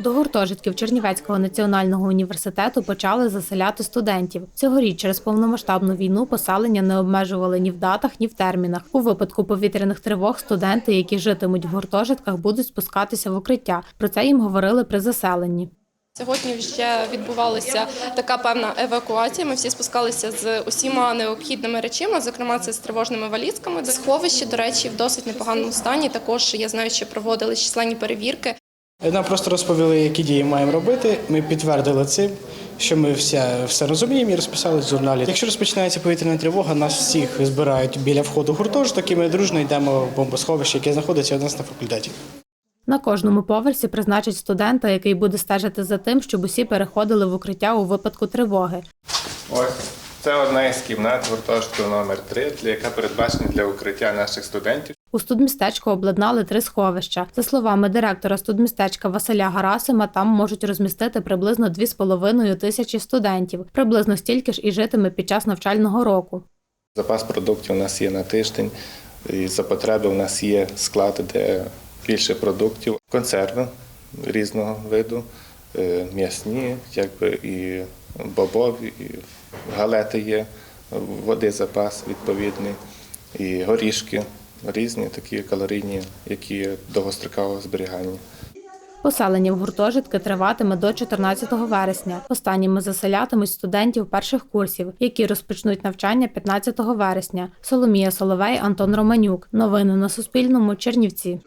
До гуртожитків Чернівецького національного університету почали заселяти студентів. Цьогоріч через повномасштабну війну поселення не обмежували ні в датах, ні в термінах. У випадку повітряних тривог студенти, які житимуть в гуртожитках, будуть спускатися в укриття. Про це їм говорили при заселенні. Сьогодні вже відбувалася така певна евакуація. Ми всі спускалися з усіма необхідними речима, зокрема це з тривожними валізками. Сховище, до речі, в досить непоганому стані. Також я знаю, що проводили численні перевірки. Нам просто розповіли, які дії маємо робити. Ми підтвердили цим, що ми все, все розуміємо і розписали в журналі. Якщо розпочинається повітряна тривога, нас всіх збирають біля входу гуртожиток, і ми дружно йдемо в бомбосховище, яке знаходиться у нас на факультеті. На кожному поверсі призначать студента, який буде стежити за тим, щоб усі переходили в укриття у випадку тривоги. Ось це одна із кімнат гуртожитку номер 3 яка передбачена для укриття наших студентів. У студмістечку обладнали три сховища. За словами директора студмістечка Василя Гарасима, там можуть розмістити приблизно 2,5 тисячі студентів. Приблизно стільки ж і житиме під час навчального року. Запас продуктів у нас є на тиждень. І за потреби у нас є склад, де більше продуктів, консерви різного виду, е, м'ясні, якби і бобові, і галети є, води запас відповідний, і горішки різні, такі калорійні, які довгострокового зберігання. Поселення в гуртожитки триватиме до 14 вересня. Останніми заселятимуть студентів перших курсів, які розпочнуть навчання 15 вересня. Соломія Соловей, Антон Романюк. Новини на Суспільному. Чернівці.